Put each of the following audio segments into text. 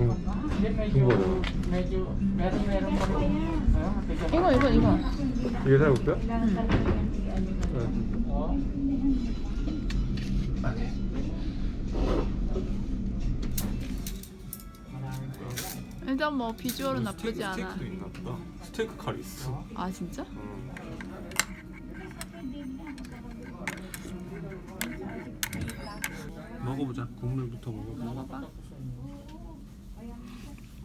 Ayun, matigas. 이거 이거 이거. 이게 쌀국수야? Oh. 일단 뭐 비주얼은 나쁘지 않아. 스테이크도 있나 보다. 스테이크 칼이 있어. 아 진짜? 음. 먹어보자. 국물부터 먹어보자. 먹어봐.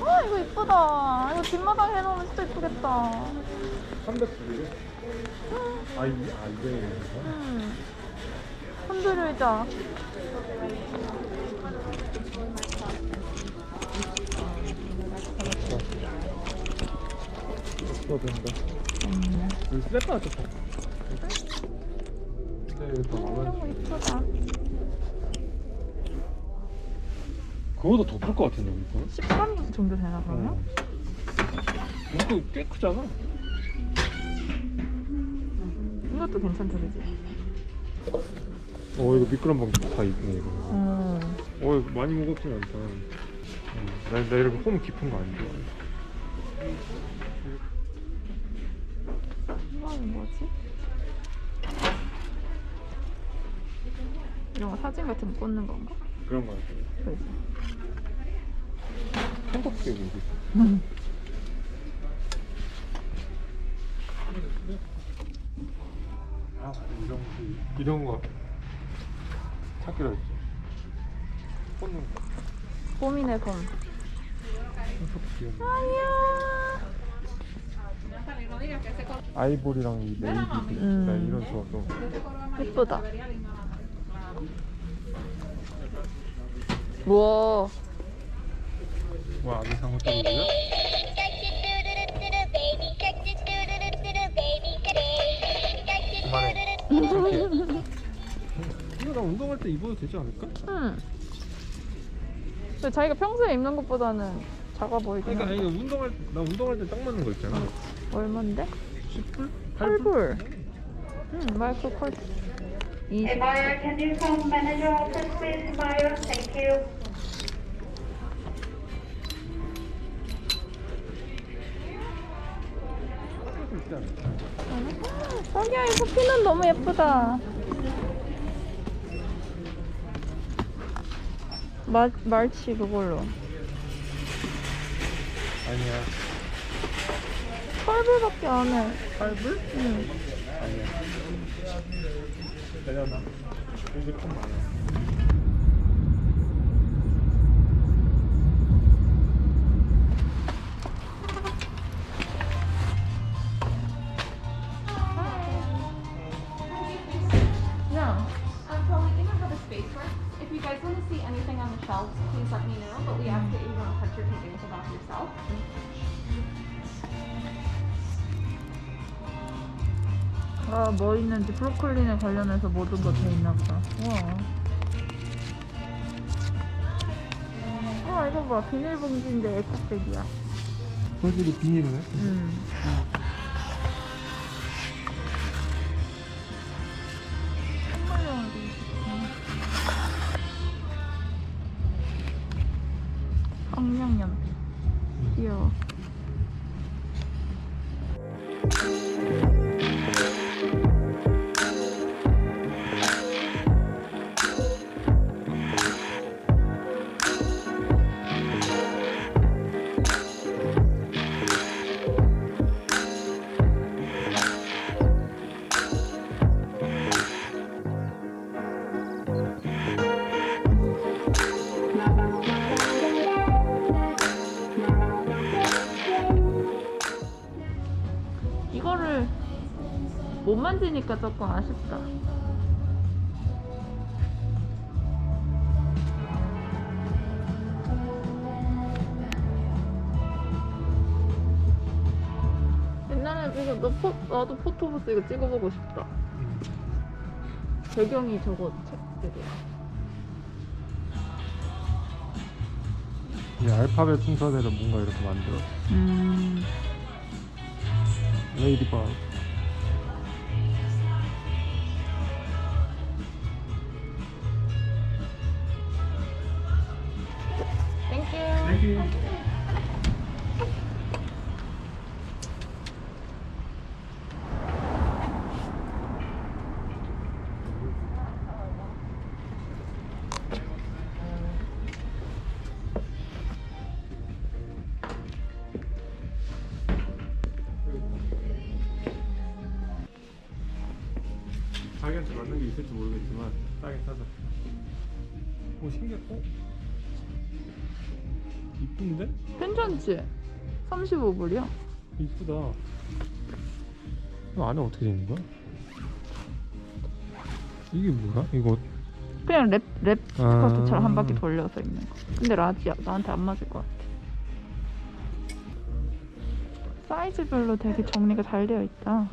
아 이거 이쁘다. 이거 뒷마당 해놓으면 진짜 이쁘겠다. 300불이래? 아, 이, 아, 이게 음. 흔들 의자. 없어 된다. 여기 셀카 좋다. 근데 여기 더 이런 많아. 거 이쁘다. 그거보다 더클것 같은데, 이거? 13 정도 되나 그러면? 이거 꽤 크잖아. 이것도 괜찮다 그지? 어, 이거 미끄럼 방다 있네, 이거. 음. 어, 이거 많이 무겁진 않다. 어, 나, 나 이렇게 홈 깊은 거 안 좋아해. 이건 뭐지? 이런 거 사진 같은 거 꽂는 건가? 그런 거 같아. 그지? 한국계 여 기 있어. 음. 아, 이런 거, 이런 거 찾기로 했지. 꽂는 거. 봄이네 봄. 엄청 귀엽네. 아야. 아이보리랑 이 네이비 음. 나 이런 좋아서 예쁘다. 우와. 와 아기 상어 떨어지냐? 그만해 이거 나 운동할 때 입어도 되지 않을까? 응. 근데 자기가 평소에 입는 것보다는 작아 보이긴 그러니까 하 아니 이거 운동할 나 운동할 때 딱 맞는 거 있잖아 얼만데? 10불? 8불. 응, 마이크 컬. 20. Hey, buyer, can you come manager office, please, buyer? Thank you. 피는 너무 예쁘다. 마, 말치 그걸로. 아니야 8불밖에 안 해. 8불? 응. 아니야 되려나? 이제 컵 많아 아, 뭐 있는지 브로콜리에 관련해서 모든 거 돼 있나 보다. 우와. 아, 이거 봐. 비닐봉지인데 에코백이야. 소질이 비닐이네? 음. 이 못 만지니까 조금 아쉽다. 옛날에 이거 너 포, 나도 포토부스 이거 찍어보고 싶다. 배경이 저거 책들이야. 이 알파벳 순서대로 뭔가 이렇게 만들어. 음. 레이디버그 있을지 모르겠지만 싸게 사자. 오 신기했다. 이쁜데? 괜찮지? 35불이야. 이쁘다. 이거 안에 어떻게 돼 있는 거야? 이게 뭐야? 이거 그냥 랩, 랩 아. 스커트처럼 한 바퀴 돌려서 입는 거. 근데 라지야. 나한테 안 맞을 것 같아. 사이즈별로 되게 정리가 잘 되어 있다.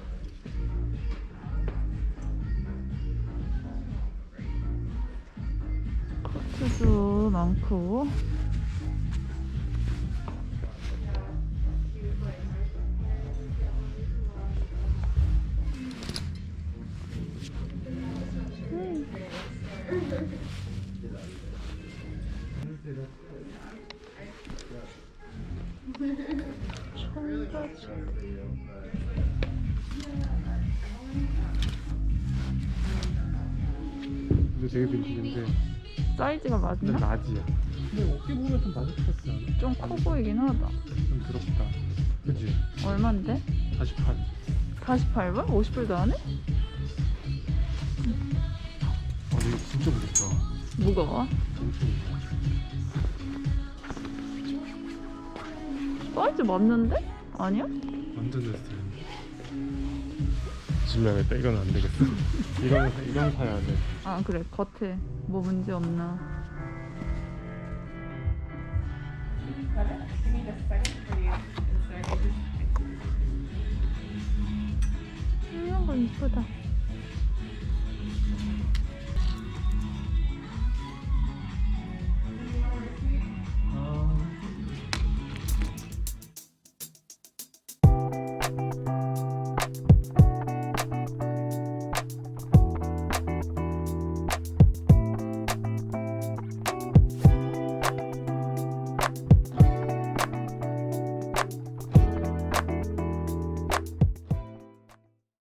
커트도 많고. 되게 빈티지인데 사이즈가 근데 맞나? 라지야. 근데 어깨 보면 좀 낮을 것 같지 않아? 좀 커 보이긴 하다. 좀 더럽다. 그지? 얼만데? 48. 48불? 50불도 안 해? 아 근데 이거 진짜 무겁다. 무거워. 엄청 무거워. 사이즈 맞는데? 아니야? 완전 됐어요. 질러야겠다. 이건 안 되겠어. 이건 이건 사야 돼. 아 그래 겉에 뭐 문제 없나 이런 거 이쁘다